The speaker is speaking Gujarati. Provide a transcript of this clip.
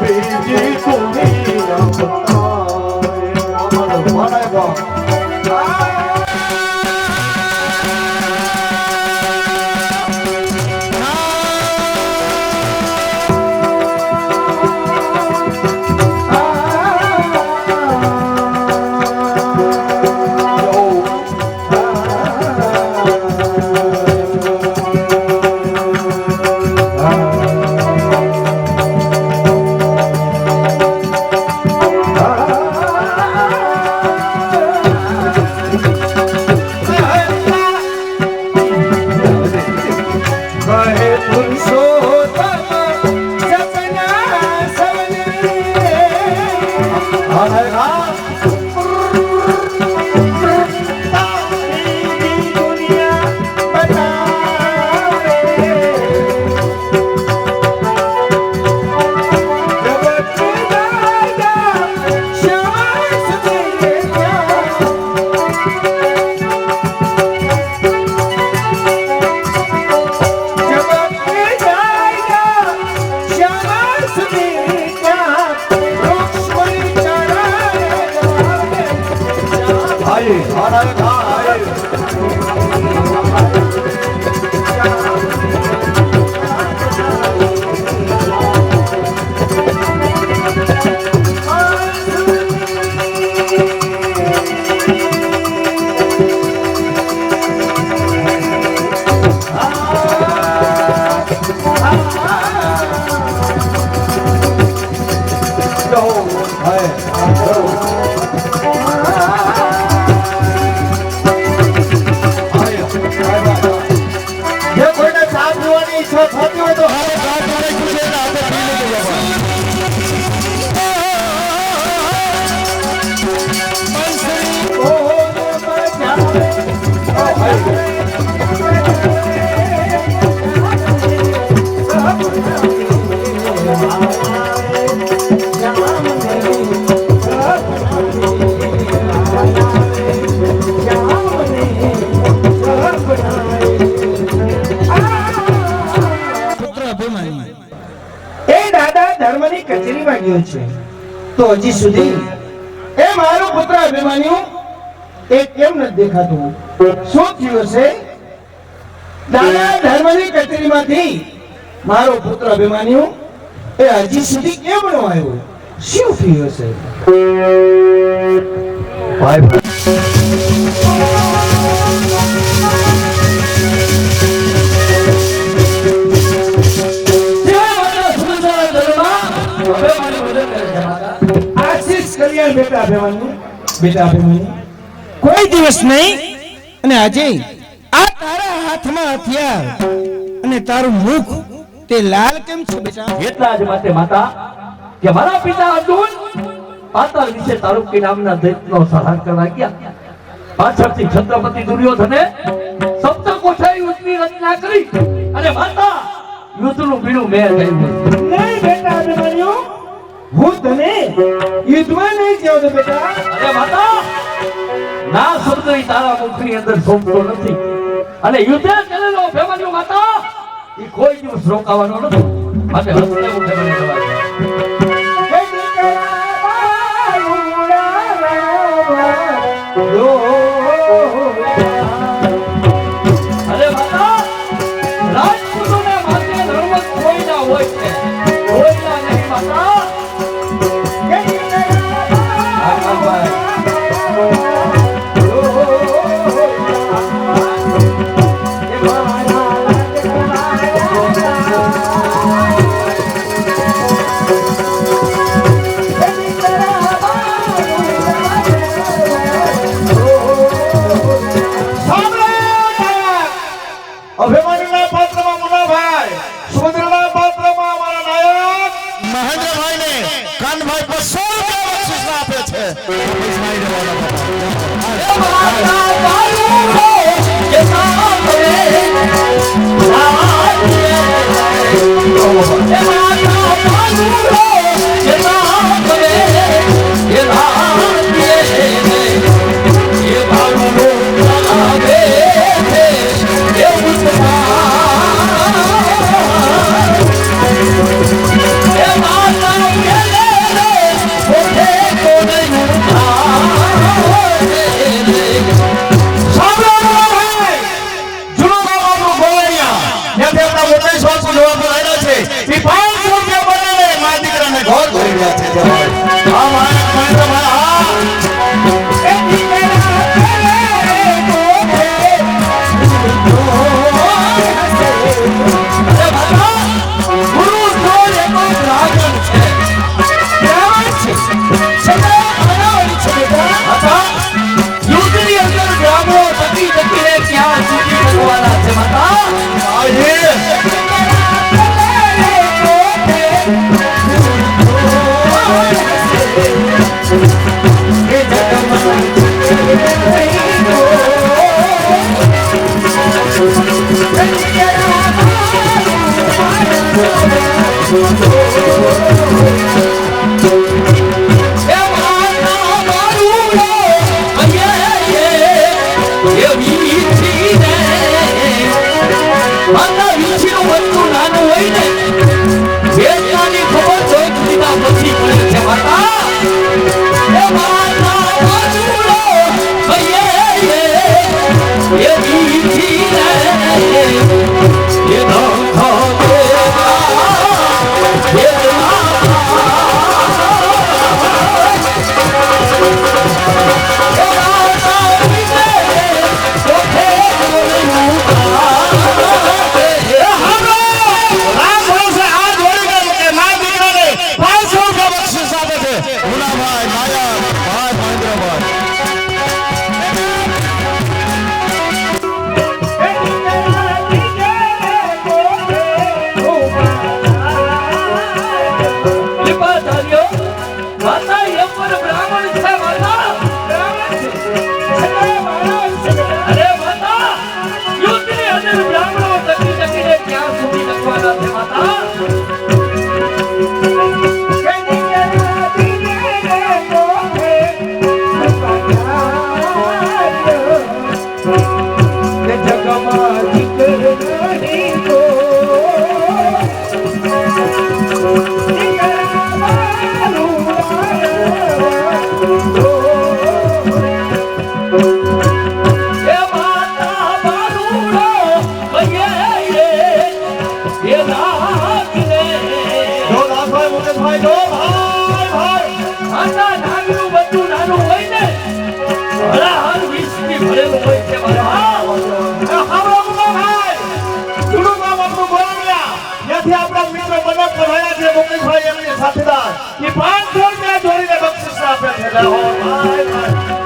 পেয়েছি তুমি ગયો છે. તો હજી સુધી એ મારો પુત્ર અભિમાન્યુ એ કેમ નથી દેખાતું? શું થયું છે દાદા ધર્મની કચેરીમાંથી મારો પુત્ર અભિમાન્યુ એ હજી સુધી કેમ નો આવ્યો? શું થયું છે ભાઈ બેટા બેટા કોઈ દિવસ નહીં. અને આજે આ તારા હાથમાં હથિયાર અને તારું મુખ તે લાલ કેમ છે બેટા? એટલા જ માટે માતા કે મારા પિતા અર્જુન પાતાળ વિશે તારુકી નામના દૈત્યનો સંહાર કરવા ગયા. પાછળથી છત્રપતિ દુર્યોધને સપ્ત કોઠાઈ યુદ્ધની રચના કરી. અને માતા યુદ્ધનું બીડું મેં નહીં બેટા અભિમાન્યુ. હું તને યુદ્ધમાં નહીં જાઉં બેટા. અરે માતા, ના શબ્દ તારા મુખની અંદર શોભતો નથી. અને યુદ્ધે કરેલો અભિમન્યુ માતા, એ કોઈ દિવસ રોકાવાનો નથી. માટે હસ્તે. હે রাসূল কেমন শিক্ষা পেয়েছে। Oh, Oh, ஒவ்வொரு பிராமண the whole life.